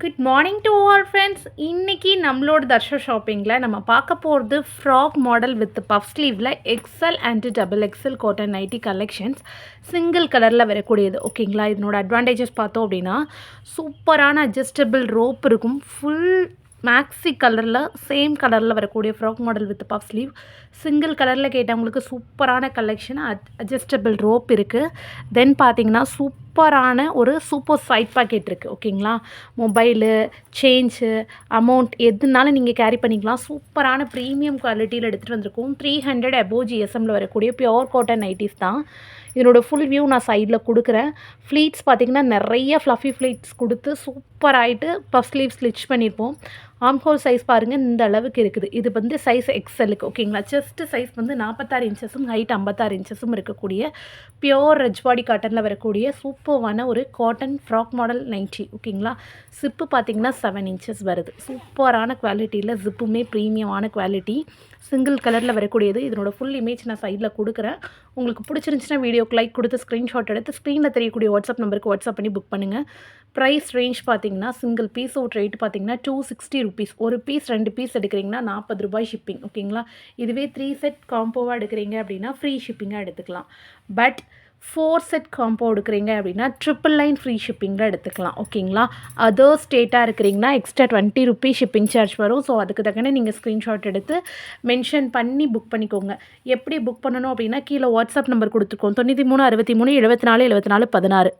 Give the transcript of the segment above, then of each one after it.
Good morning to all friends இன்றைக்கி நம்மளோட தர்ஷா ஷாப்பிங்கில் நம்ம பார்க்க போகிறது frock model with puff ஸ்லீவில் XL and double XL cotton nighty collections single கலரில் வரக்கூடியது ஓகேங்களா இதனோட அட்வான்டேஜஸ் பார்த்தோம் அப்படின்னா சூப்பரான அட்ஜஸ்டபிள் ரோப் இருக்கும். ஃபுல் மேக்ஸி கலரில் சேம் கலரில் வரக்கூடிய frock model with puff sleeve single கலரில் கேட்டவங்களுக்கு சூப்பரான கலெக்ஷன் அட் அட்ஜஸ்டபிள் ரோப் இருக்குது தென் பார்த்தீங்கன்னா சூப்பரான ஒரு சூப்பர் சைட் பாக்கெட் இருக்குது ஓகேங்களா? மொபைலு சேஞ்சு அமௌண்ட் எதுனாலும் நீங்கள் கேரி பண்ணிக்கலாம். சூப்பரான ப்ரீமியம் குவாலிட்டியில் எடுத்துகிட்டு வந்திருக்கோம். த்ரீ ஹண்ட்ரட் அபோவ் ஜிஎஸ்எம்மில் வரக்கூடிய பியோர் காட்டன் நைட்டிஸ் தான். இதனோட ஃபுல் வியூ நான் சைடில் கொடுக்குறேன். ஃப்ளீட்ஸ் பார்த்திங்கன்னா நிறைய ஃப்ளஃபி ஃப்ளீட்ஸ் கொடுத்து சூப்பராகிட்டு பஃப் ஸ்லீவ் ஸ்லிச் பண்ணியிருப்போம் ஆம் ஹோல் சைஸ் பாருங்கள் இந்த அளவுக்கு இருக்குது. இது வந்து சைஸ் எக்ஸலுக்கு ஓகேங்களா? செஸ்ட்டு சைஸ் வந்து நாற்பத்தாறு இன்ச்சஸும் ஹைட் ஐம்பத்தாறு இன்ச்சஸும் இருக்கக்கூடிய பியோர் ரெஜ்பாடி காட்டனில் வரக்கூடிய சூப்பர் சூப்பர்வான ஒரு காட்டன் ஃப்ராக் மாடல் நைன்ட்டி ஓகேங்களா சிப்பு பார்த்தீங்கன்னா செவன் இன்ச்சஸ் வருது. சூப்பரான குவாலிட்டியில் ஜிப்புமே ப்ரீமியமான குவாலிட்டி சிங்கிள் கலரில் வரக்கூடியது. இதனோட ஃபுல் இமேஜ் நான் சைடில் கொடுக்குறேன். உங்களுக்கு பிடிச்சிருந்துச்சுன்னா வீடியோக்கு லைக் கொடுத்து ஸ்க்ரீன்ஷாட் எடுத்து ஸ்க்ரீனில் தெரியக்கூடிய வாட்ஸ்அப் நம்பருக்கு வாட்ஸ்அப் பண்ணி புக் பண்ணுங்கள் ப்ரைஸ் ரேஞ்ச் பார்த்தீங்கன்னா சிங்கிள் பீஸ் ஒரு ரேட் பார்த்தீங்கன்னா டூ சிக்ஸ்டி ருபீஸ் ஒரு பீஸ் ரெண்டு பீஸ் எடுக்கிறீங்கன்னா நாற்பது ரூபாய் ஷிப்பிங் ஓகேங்களா இதுவே த்ரீ செட் காம்போவாக எடுக்கிறீங்க அப்படின்னா ஃப்ரீ ஷிப்பிங்காக எடுத்துக்கலாம். பட் ஃபோர் செட் காம்போ எடுக்கிறீங்க அப்படின்னா ட்ரிபிள் லைன் ஃப்ரீ ஷிப்பிங்கில் எடுத்துக்கலாம் ஓகேங்களா? அதர் ஸ்டேட்டாக இருக்கிறீங்கன்னா extra twenty rupees shipping charge வரும். ஸோ அதுக்கு தக்கன நீங்கள் ஸ்க்ரீன்ஷாட் எடுத்து மென்ஷன் பண்ணி புக் பண்ணிக்கோங்க. எப்படி புக் பண்ணணும் அப்படின்னா கீழே வாட்ஸ்அப் நம்பர் கொடுத்துருக்கோம் தொண்ணூற்றி மூணு அறுபத்தி மூணு எழுபத்தி நாலு எழுபத்தி நாலு பதினாறு.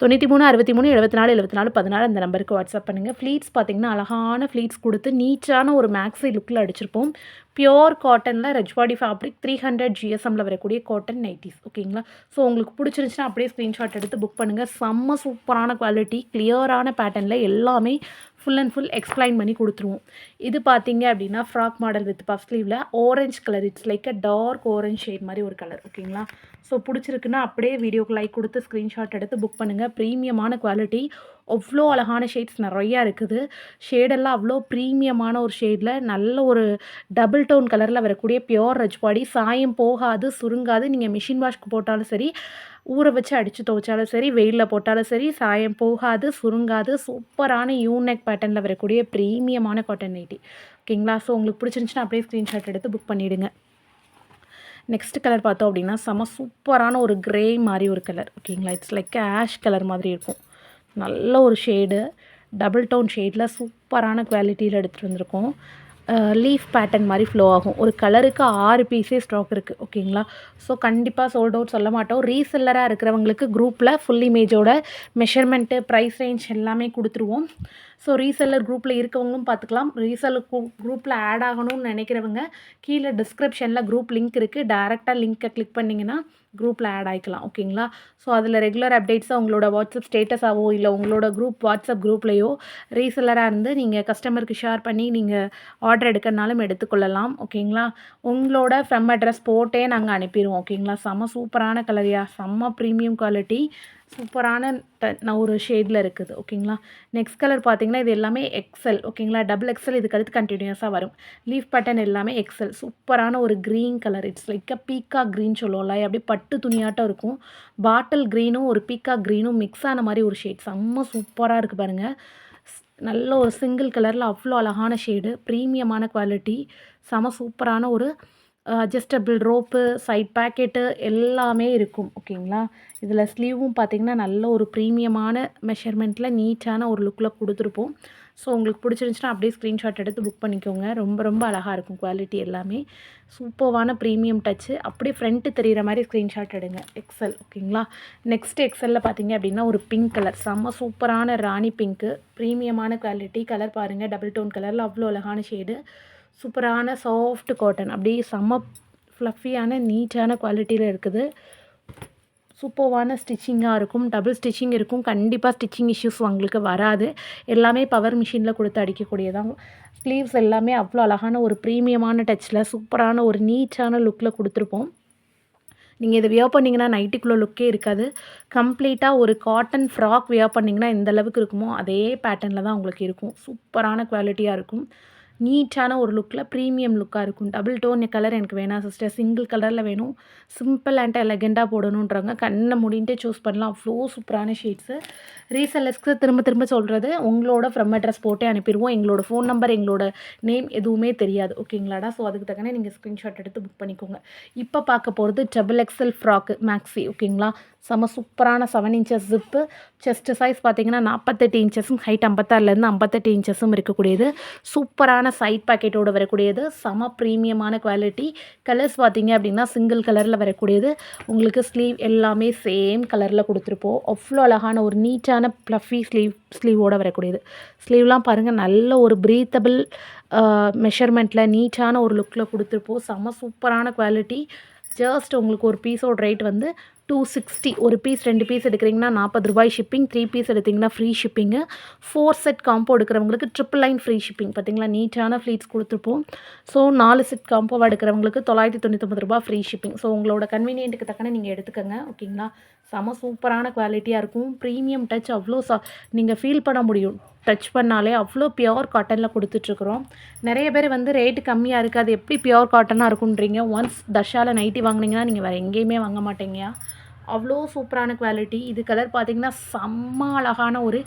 தொண்ணூற்றி மூணு அறுபத்தி மூணு எழுபத்தி நாலு எழுபத்தி நாலு பதினாலு அந்த நம்பருக்கு வாட்ஸ்அப் பண்ணுங்கள் ஃப்ளீட்ஸ் பார்த்திங்கன்னா அழகான ஃப்ளீட்ஸ் கொடுத்து நீச்சான ஒரு மேக்ஸி லுக்கில் அடிச்சிருப்போம். பியோர் காட்டனில் ரெஜ்வாடி ஃபேப்ரிக் த்ரீ ஹண்ட்ரட் ஜிஎஸ்எம்மில் வரக்கூடிய காட்டன் நைட்டிஸ் ஓகேங்களா ஸோ உங்களுக்கு பிடிச்சிருந்துச்சுன்னா அப்படியே ஸ்க்ரீன்ஷாட் எடுத்து புக் பண்ணுங்கள் செம்ம சூப்பரான குவாலிட்டி கிளியரான பேட்டர்னில் எல்லாமே ஃபுல் அண்ட் ஃபுல் எக்ஸ்பிளைன் பண்ணி கொடுத்துருவோம். இது பார்த்தீங்க அப்படின்னா frock model with puff ஸ்லீவில் orange colour it's like a dark orange shade மாதிரி ஒரு கலர் ஓகேங்களா ஸோ பிடிச்சிருக்குன்னா அப்படியே வீடியோக்கு லைக் கொடுத்து ஸ்க்ரீன்ஷாட் எடுத்து புக் பண்ணுங்கள் ப்ரீமியமான குவாலிட்டி அவ்வளோ அழகான ஷேட்ஸ் நிறையா இருக்குது. ஷேடெல்லாம் அவ்வளோ ப்ரீமியமான ஒரு ஷேடில் நல்ல ஒரு டபுள் டோன் கலரில் வரக்கூடிய பியோர் ரஜ்பாடி சாயம் போகாது சுருங்காது. நீங்கள் மிஷின் வாஷ்க்கு போட்டாலும் சரி ஊற வச்சு அடித்து துவைச்சாலும் சரி வெயிலில் போட்டாலும் சரி சாயம் போகாது சுருங்காது சூப்பரான யூனெக் பேட்டர்னில் வரக்கூடிய ப்ரீமியமான காட்டன் நைட்டி. ஓகேங்களா? ஸோ உங்களுக்கு பிடிச்சிருந்துச்சுன்னா அப்படியே ஸ்க்ரீன்ஷாட் எடுத்து புக் பண்ணிவிடுங்க நெக்ஸ்ட் கலர் பார்த்தோம் அப்படின்னா செம சூப்பரான ஒரு க்ரே மாதிரி ஒரு கலர் ஓகேங்களா? இட்ஸ் லைக் ஆஷ் கலர் மாதிரி இருக்கும். நல்ல ஒரு ஷேடு டபுள் டவுன் ஷேடில் சூப்பரான குவாலிட்டியில் எடுத்துகிட்டு வந்திருக்கோம். லீஃப் பேட்டர்ன் மாதிரி ஃப்ளோ ஆகும். ஒரு கலருக்கு ஆறு பீஸே ஸ்டாக் இருக்குது ஓகேங்களா ஸோ கண்டிப்பாக சோல்ட் அவுட் சொல்ல மாட்டோம். ரீசெல்லராக இருக்கிறவங்களுக்கு குரூப்பில் ஃபுல் இமேஜோட மெஷர்மெண்ட்டு ப்ரைஸ் ரேஞ்ச் எல்லாமே கொடுத்துருவோம். ஸோ ரீசெல்லர் குரூப்பில் இருக்கவங்களும் பார்த்துக்கலாம். ரீசெல்லர் குரூப்பில் ஆட் ஆகணும்னு நினைக்கிறவங்க கீழே டிஸ்கிரிப்ஷனில் குரூப் லிங்க் இருக்குது டேரெக்டாக லிங்க்கை கிளிக் பண்ணிங்கன்னா குரூப்பில் ஆட் ஆகிக்கலாம் ஓகேங்களா ஸோ அதில் ரெகுலர் அப்டேட்ஸாக உங்களோட வாட்ஸ்அப் ஸ்டேட்டஸாவோ இல்லை உங்களோட குரூப் வாட்ஸ்அப் குரூப்லேயோ ரீசெல்லராக இருந்து நீங்கள் கஸ்டமருக்கு ஷேர் பண்ணி நீங்கள் ஆர்டர் எடுக்கிறனாலும் எடுத்துக்கொள்ளலாம். ஓகேங்களா உங்களோட ஃப்ரம் அட்ரஸ் போட்டே நாங்கள் அனுப்பிடுவோம். ஓகேங்களா செம்ம சூப்பரான கலரியா செம்ம ப்ரீமியம் குவாலிட்டி சூப்பரான ட ஒரு ஷேடில் இருக்குது ஓகேங்களா? நெக்ஸ்ட் கலர் பார்த்தீங்கன்னா இது எல்லாமே எக்ஸல் ஓகேங்களா? டபுள் எக்ஸல் இதுக்கு அடுத்து கண்டினியூஸாக வரும். லீஃப் பட்டன் எல்லாமே எக்ஸல் சூப்பரான ஒரு green colour it's like a பீக்கா green சொல்லுவோம்ல அப்படியே பட்டு துணியாட்டம் இருக்கும். பாட்டில் க்ரீனும் ஒரு பீக்கா க்ரீனும் மிக்ஸ் ஆன மாதிரி ஒரு ஷேட் செம்ம சூப்பராக இருக்குது பாருங்கள் நல்ல ஒரு சிங்கிள் கலரில் அவ்வளோ அழகான ஷேடு ப்ரீமியமான குவாலிட்டி செம சூப்பரான ஒரு அட்ஜஸ்டபிள் ரோப்பு சைட் பேக்கெட்டு எல்லாமே இருக்கும் ஓகேங்களா? இதில் ஸ்லீவும் பார்த்திங்கன்னா நல்ல ஒரு ப்ரீமியமான மெஷர்மெண்ட்டில் நீட்டான ஒரு லுக்கில் கொடுத்துருப்போம். ஸோ உங்களுக்கு பிடிச்சிருந்துச்சின்னா அப்படியே ஸ்க்ரீன்ஷாட் எடுத்து புக் பண்ணிக்கோங்க. ரொம்ப ரொம்ப அழகாக இருக்கும் குவாலிட்டி எல்லாமே. சூப்பர்வான ப்ரீமியம் டச்சு அப்படியே ஃப்ரண்ட்டு தெரிகிற மாதிரி ஸ்க்ரீன்ஷாட் எடுங்க. எக்ஸல் ஓகேங்களா? நெக்ஸ்ட் எக்ஸலில் பார்த்தீங்க அப்படின்னா ஒரு பிங்க் கலர் செம்ம சூப்பரான ராணி பிங்க்கு ப்ரீமியமான குவாலிட்டி கலர் பாருங்கள் டபுள் டோன் கலரில் அவ்வளோ அழகான ஷேடு சூப்பரான சாஃப்ட் காட்டன் அப்படியே செம்ம ஃப்ளஃபியான நீட்டான குவாலிட்டியில் இருக்குது. சூப்பர்வான ஸ்டிச்சிங்காக இருக்கும். டபுள் ஸ்டிச்சிங் இருக்கும். கண்டிப்பாக ஸ்டிச்சிங் இஷ்யூஸ் உங்களுக்கு வராது. எல்லாமே பவர் மிஷினில் கொடுத்து அடிக்கக்கூடியதான். ஸ்லீவ்ஸ் எல்லாமே அவ்வளோ அழகான ஒரு ப்ரீமியமான டச்சில் சூப்பரான ஒரு நீட்டான லுக்கில் கொடுத்துருப்போம். நீங்கள் இதை வியர் பண்ணிங்கன்னா நைட்டுக்குள்ளே லுக்கே இருக்காது. கம்ப்ளீட்டாக ஒரு காட்டன் ஃப்ராக் வியர் பண்ணிங்கன்னா எந்த அளவுக்கு இருக்குமோ அதே பேட்டர்னில் தான் உங்களுக்கு இருக்கும். சூப்பரான குவாலிட்டியாக இருக்கும். நீட்டான ஒரு லுக்கில் ப்ரீமியம் லுக்காக இருக்கும். டபுள் டோன் கலர் எனக்கு வேணாம் சிஸ்டர் சிங்கிள் கலரில் வேணும். சிம்பிள் அண்ட் எலகெண்டாக போடணுன்றாங்க கண்ணை முடின்ட்டு சூஸ் பண்ணலாம். அவ்வளோ சூப்பரான ஷீட்ஸு ரீசெல்லர்ஸ்க்கு திரும்ப திரும்ப சொல்கிறது உங்களோட ஃப்ரம் அட்ரஸ் போட்டே அனுப்பிடுவோம். எங்களோட ஃபோன் நம்பர் எங்களோட நேம் எதுவுமே தெரியாது. ஓகேங்களாடா ஸோ அதுக்கு தக்கன நீங்கள் ஸ்க்ரீன்ஷாட் எடுத்து புக் பண்ணிக்கோங்க. இப்போ பார்க்க போகிறது டபுள் எக்ஸல் ஃப்ராக்கு மேக்ஸி ஓகேங்களா செம சூப்பரான seven inches zip chest size பார்த்தீங்கன்னா நாற்பத்தெட்டு இன்ச்சஸும் ஹைட் ஐம்பத்தாறுலேருந்து ஐம்பத்தெட்டு இன்ச்சஸும் இருக்கக்கூடியது. சூப்பரான சைட் பாக்கெட்டோடு வரக்கூடியது. செம ப்ரீமியமான குவாலிட்டி கலர்ஸ் பார்த்திங்க அப்படின்னா சிங்கிள் கலரில் வரக்கூடியது. உங்களுக்கு ஸ்லீவ் எல்லாமே சேம் கலரில் கொடுத்துருப்போம். அவ்வளோ அழகான ஒரு நீட்டான ப்ளஃபி ஸ்லீவ் ஸ்லீவோடு வரக்கூடியது. ஸ்லீவ்லாம் பாருங்கள் நல்ல ஒரு ப்ரீத்தபிள் மெஷர்மெண்ட்டில் நீட்டான ஒரு லுக்கில் கொடுத்துருப்போம். செம சூப்பரான குவாலிட்டி ஜஸ்ட் உங்களுக்கு ஒரு பீஸோட ரேட் வந்து டூ சிக்ஸ்டி ஒரு பீஸ் ரெண்டு பீஸ் எடுக்கிறீங்கன்னா நாற்பது ரூபாய் ஷிப்பிங் த்ரீ பீஸ் எடுத்திங்கன்னா free shipping four set combo எடுக்கிறவங்களுக்கு triple line free shipping பார்த்தீங்களா நீட்டான ஃப்ளீட்ஸ் கொடுத்துருப்போம். ஸோ நாலு செட் காம்போவாக எடுக்கிறவங்களுக்கு தொள்ளாயிரத்தி தொண்ணூற்றொம்பது ரூபா ஃப்ரீ ஷிப்பிங் ஸோ உங்களோட கன்வீனியன்ட்டுக்கு தக்கன நீங்கள் எடுத்துக்கோங்க. ஓகேங்களா செம சூப்பரான குவாலிட்டியாக இருக்கும். ப்ரீமியம் டச் அவ்வளோ சா நீங்கள் ஃபீல் பண்ண முடியும். டச் பண்ணாலே அவ்வளோ பியோர் காட்டனில் கொடுத்துட்ருக்குறோம். நிறைய பேர் வந்து ரேட்டு கம்மியாக இருக்குது அது எப்படி பியோர் காட்டனாக இருக்குன்றீங்க ஒன்ஸ் தர்ஷாவில் நைட்டி வாங்கினீங்கன்னா நீங்கள் வேறு எங்கேயுமே வாங்க மாட்டீங்க. அவ்வளோ சூப்பரான குவாலிட்டி இது கலர் பார்த்திங்கன்னா செம்ம அழகான ஒரு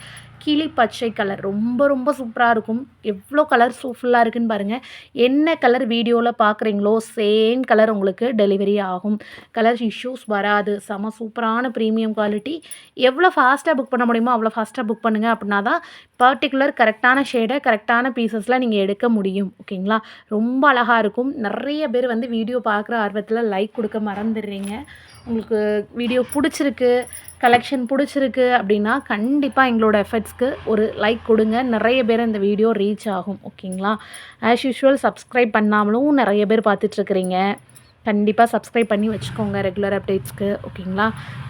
கிளி பச்சை கலர் ரொம்ப ரொம்ப சூப்பராக இருக்கும். எவ்வளோ கலர் சூஃபுல்லாக இருக்குன்னு பாருங்கள் என்ன கலர் வீடியோவில் பார்க்குறீங்களோ சேம் கலர் உங்களுக்கு டெலிவரி ஆகும். கலர் இஷ்யூஸ் வராது. செம சூப்பரான ப்ரீமியம் குவாலிட்டி எவ்வளோ ஃபாஸ்ட்டாக புக் பண்ண முடியுமோ அவ்வளோ ஃபாஸ்ட்டாக புக் பண்ணுங்கள் அப்படின்னா தான் பர்டிகுலர் கரெக்டான ஷேடை கரெக்டான பீசஸில் நீங்கள் எடுக்க முடியும். ஓகேங்களா ரொம்ப அழகாக இருக்கும். நிறைய பேர் வந்து வீடியோ பார்க்குற ஆர்வத்தில் லைக் கொடுக்க மறந்துடுறீங்க. உங்களுக்கு வீடியோ பிடிச்சிருக்கு கலெக்ஷன் பிடிச்சிருக்கு அப்படின்னா கண்டிப்பாக எங்களோட எஃபர்ட்ஸ்க்கு ஒரு லைக் கொடுங்க. நிறைய பேர் இந்த வீடியோ ரீச் ஆகும் ஓகேங்களா? ஆஸ் யூஷுவல் சப்ஸ்கிரைப் பண்ணாமலும் நிறைய பேர் பார்த்துட்ருக்குறீங்க. கண்டிப்பாக சப்ஸ்கிரைப் பண்ணி வச்சுக்கோங்க ரெகுலர் அப்டேட்ஸ்க்கு ஓகேங்களா?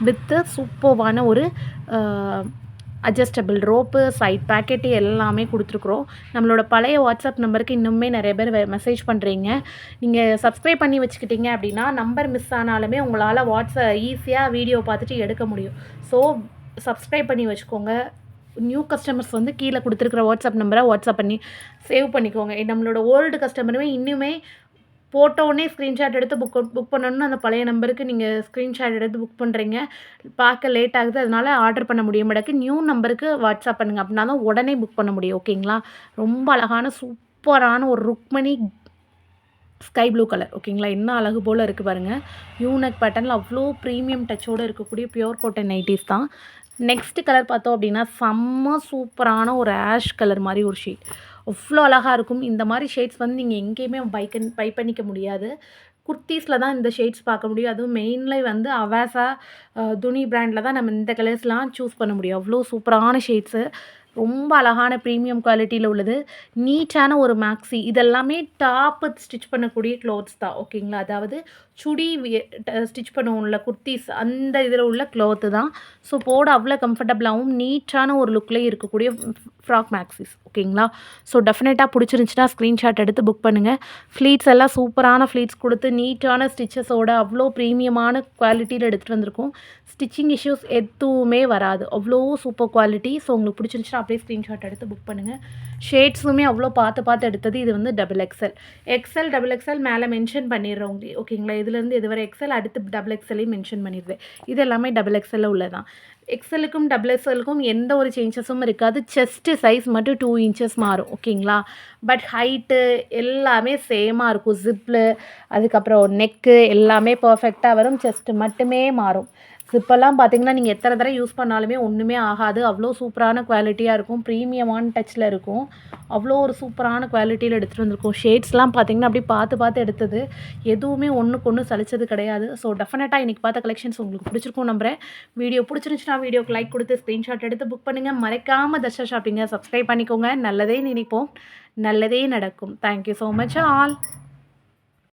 வித்து சூப்பர்வான ஒரு அட்ஜஸ்டபிள் ரோப்பு சைட் பேக்கெட்டு எல்லாமே கொடுத்துருக்குறோம். நம்மளோட பழைய வாட்ஸ்அப் நம்பருக்கு இன்னுமே நிறைய பேர் மெசேஜ் பண்ணுறீங்க நீங்கள் சப்ஸ்கிரைப் பண்ணி வச்சுக்கிட்டீங்க அப்படின்னா நம்பர் மிஸ் ஆனாலுமே உங்களால் வாட்ஸ்அப் ஈஸியாக வீடியோ பார்த்துட்டு எடுக்க முடியும். ஸோ சப்ஸ்கிரைப் பண்ணி வச்சுக்கோங்க. நியூ கஸ்டமர்ஸ் வந்து கீழே கொடுத்துருக்குற வாட்ஸ்அப் நம்பரை வாட்ஸ்அப் பண்ணி சேவ் பண்ணிக்கோங்க. நம்மளோட ஓல்டு கஸ்டமருமே இன்னுமே போட்டோடனே ஸ்க்ரீன்ஷாட் எடுத்து புக் புக் பண்ணணும்னு அந்த பழைய நம்பருக்கு நீங்கள் ஸ்க்ரீன்ஷாட் எடுத்து புக் பண்ணுறீங்க பார்க்க லேட் ஆகுது அதனால் ஆர்டர் பண்ண முடிய மாட்டேக்கு நியூ நம்பருக்கு வாட்ஸ்அப் பண்ணுங்கள் அப்படின்னா தான் உடனே புக் பண்ண முடியும். ஓகேங்களா ரொம்ப அழகான சூப்பரான ஒரு ருக்மணி ஸ்கை ப்ளூ கலர் ஓகேங்களா என்ன அழகு போல் இருக்குது பாருங்கள் யூனக் பேட்டர்னில் அவ்வளோ ப்ரீமியம் டச்சோடு இருக்கக்கூடிய பியோர் கோட்டன் நைட்டிஸ் தான். நெக்ஸ்ட் கலர் பார்த்தோம் அப்படின்னா செம்ம சூப்பரான ஒரு ஆஷ் கலர் மாதிரி ஒரு ஷேட் அவ்வளோ அழகாக இருக்கும். இந்த மாதிரி ஷேட்ஸ் வந்து நீங்கள் எங்கேயுமே பைக்கன் பை பண்ணிக்க முடியாது. குர்த்தீஸில் தான் இந்த ஷேட்ஸ் பார்க்க முடியும். அதுவும் மெயின்லி வந்து அவாசா துணி பிராண்டில் தான் நம்ம இந்த கலர்ஸ்லாம் சூஸ் பண்ண முடியும். அவ்வளோ சூப்பரான ஷேட்ஸு ரொம்ப அழகான ப்ரீமியம் குவாலிட்டியில் உள்ளது. நீட்டான ஒரு மேக்ஸி இதெல்லாமே டாப்பு ஸ்டிச் பண்ணக்கூடிய க்ளோத்ஸ் தான் ஓகேங்களா அதாவது சுடி ஸ்டிச் பண்ணுவோம்ல குர்த்திஸ் அந்த இதில் உள்ள க்ளோத்து தான். ஸோ போட அவ்வளோ கம்ஃபர்டபுளாகவும் நீட்டான ஒரு லுக்லேயே இருக்கக்கூடிய ஃப்ராக் மேக்ஸிஸ் ஓகேங்களா ஸோ டெஃபினட்டாக பிடிச்சிருந்துச்சின்னா ஸ்க்ரீன்ஷாட் எடுத்து புக் பண்ணுங்கள் ஃப்ளீட்ஸ் எல்லாம் சூப்பரான ஃப்ளீட்ஸ் கொடுத்து நீட்டான ஸ்டிச்சஸோட அவ்வளோ ப்ரீமியமான குவாலிட்டியில் எடுத்துகிட்டு வந்திருக்கோம். ஸ்டிச்சிங் இஷ்யூஸ் எதுவுமே வராது. அவ்வளோ சூப்பர் குவாலிட்டி ஸோ உங்களுக்கு பிடிச்சிருந்துச்சுன்னா அப்படியே ஸ்க்ரீன்ஷாட் எடுத்து புக் பண்ணுங்கள் ஷேட்ஸுமே அவ்வளோ பார்த்து பார்த்து எடுத்தது இது வந்து double XL XL double XL மேலே மென்ஷன் பண்ணிடுறோம். ஓகேங்களா? இதுலேருந்து இதுவரை எக்ஸல் அடுத்து டபுள் எக்ஸலையும் மென்ஷன் பண்ணிடுது இது எல்லாமே டபுள் எக்ஸலில் உள்ளதான். எக்ஸலுக்கும் டபுள் எக்ஸலுக்கும் எந்த ஒரு சேஞ்சஸும் இருக்காது. செஸ்ட்டு சைஸ் மட்டும் டூ இன்ச்சஸ் மாறும். ஓகேங்களா? பட் ஹைட்டு எல்லாமே சேமாக இருக்கும். ஜிப்பில் அதுக்கப்புறம் நெக்கு எல்லாமே பர்ஃபெக்டாக வரும். செஸ்ட்டு மட்டுமே மாறும். இப்போல்லாம் பார்த்தீங்கன்னா நீங்கள் எத்தனை தடவை யூஸ் பண்ணாலுமே ஒன்றுமே ஆகாது. அவ்வளோ சூப்பரான குவாலிட்டியாக இருக்கும். ப்ரீமியமான டச்சில் இருக்கும். அவ்வளோ ஒரு சூப்பரான குவாலிட்டியில் எடுத்துகிட்டு வந்திருக்கும். ஷேட்ஸ்லாம் பார்த்தீங்கன்னா அப்படி பார்த்து பார்த்து எடுத்தது. எதுவுமே ஒன்றுக்கு ஒன்று சலிச்சது கிடையாது. ஸோ டெஃபினட்டாக இன்றைக்கி பார்த்த கலெக்ஷன்ஸ் உங்களுக்கு பிடிச்சிருக்கும் நம்புறேன். வீடியோ பிடிச்சிருந்துச்சுன்னா வீடியோக்கு லைக் கொடுத்து ஸ்க்ரீன்ஷாட் எடுத்து புக் பண்ணுங்கள் மறைக்காமல் தர்ஷா ஷாப்பிங்கை சப்ஸ்கிரைப் பண்ணிக்கோங்க. நல்லதே நினைப்போம். நல்லதே நடக்கும். Thank you so much all